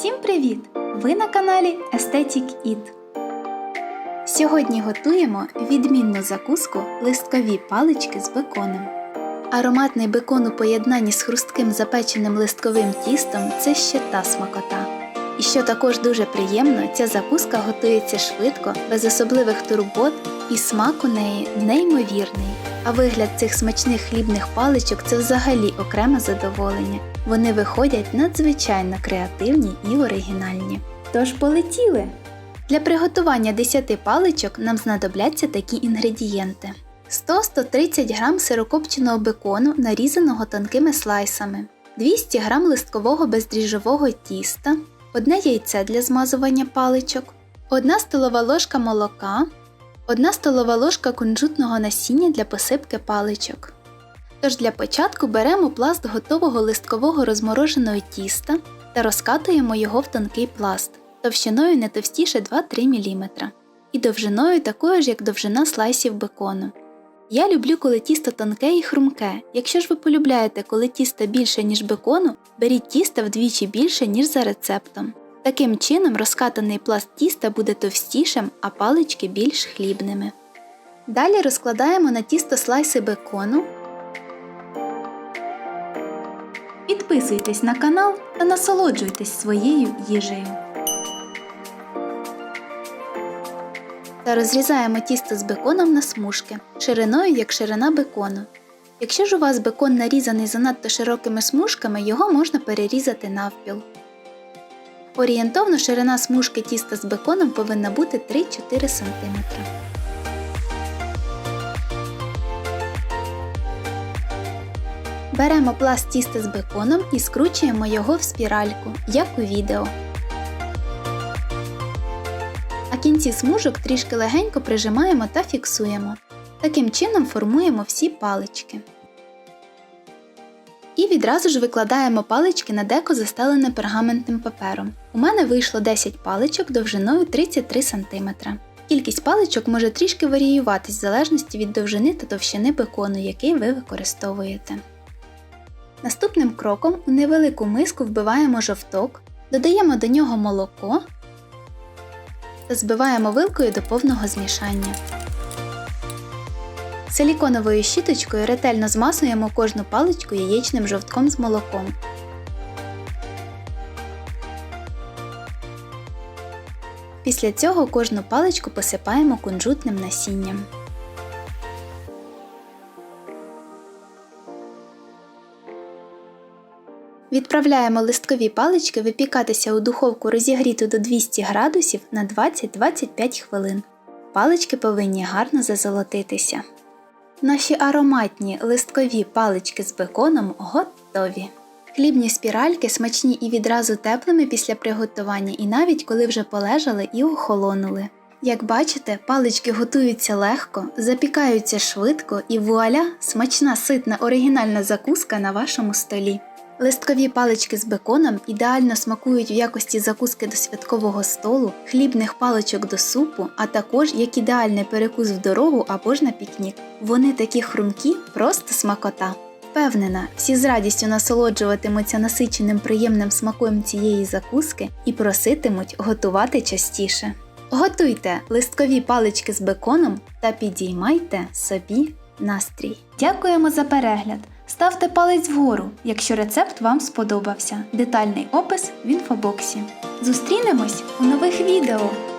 Всім привіт! Ви на каналі Aesthetic Eat. Сьогодні готуємо відмінну закуску листкові палички з беконом. Ароматний бекон у поєднанні з хрустким запеченим листковим тістом це ще та смакота. І що також дуже приємно, ця закуска готується швидко, без особливих турбот, і смак у неї неймовірний. А вигляд цих смачних хлібних паличок це взагалі окреме задоволення. Вони виходять надзвичайно креативні і оригінальні. Тож полетіли! Для приготування 10 паличок нам знадобляться такі інгредієнти: 100-130 г сирокопченого бекону, нарізаного тонкими слайсами, 200 г листкового бездріжджового тіста, одне яйце для змазування паличок, 1 столова ложка молока, 1 столова ложка кунжутного насіння для посипки паличок. Тож для початку беремо пласт готового листкового розмороженого тіста та розкатуємо його в тонкий пласт товщиною не товстіше 2-3 мм і довжиною такою ж, як довжина слайсів бекону. Я люблю, коли тісто тонке і хрумке. Якщо ж ви полюбляєте, коли тісто більше, ніж бекону, беріть тісто вдвічі більше, ніж за рецептом. Таким чином розкатаний пласт тіста буде товстішим, а палички більш хлібними. Далі розкладаємо на тісто слайси бекону. Підписуйтесь на канал та насолоджуйтесь своєю їжею. Та розрізаємо тісто з беконом на смужки, шириною як ширина бекону. Якщо ж у вас бекон нарізаний занадто широкими смужками, його можна перерізати навпіл. Орієнтовно ширина смужки тіста з беконом повинна бути 3-4 см. Беремо пласт тіста з беконом і скручуємо його в спіральку, як у відео. А кінці смужок трішки легенько прижимаємо та фіксуємо. Таким чином формуємо всі палички. І відразу ж викладаємо палички на деко застелене пергаментним папером. У мене вийшло 10 паличок довжиною 33 см. Кількість паличок може трішки варіюватись в залежності від довжини та товщини бекону, який ви використовуєте. Наступним кроком у невелику миску вбиваємо жовток, додаємо до нього молоко та збиваємо вилкою до повного змішання. Силіконовою щіточкою ретельно змасуємо кожну паличку яєчним жовтком з молоком. Після цього кожну паличку посипаємо кунжутним насінням. Відправляємо листкові палички випікатися у духовку розігріту до 200 градусів на 20-25 хвилин. Палички повинні гарно зазолотитися. Наші ароматні листкові палички з беконом готові. Хлібні спіральки смачні і відразу теплими після приготування, і навіть коли вже полежали і охолонули. Як бачите, палички готуються легко, запікаються швидко і вуаля смачна ситна оригінальна закуска на вашому столі. Листкові палички з беконом ідеально смакують в якості закуски до святкового столу, хлібних паличок до супу, а також як ідеальний перекус в дорогу або ж на пікнік. Вони такі хрумкі, просто смакота. Впевнена, всі з радістю насолоджуватимуться насиченим приємним смаком цієї закуски і проситимуть готувати частіше. Готуйте листкові палички з беконом та підіймайте собі настрій. Дякуємо за перегляд! Ставте палець вгору, якщо рецепт вам сподобався. Детальний опис в інфобоксі. Зустрінемось у нових відео!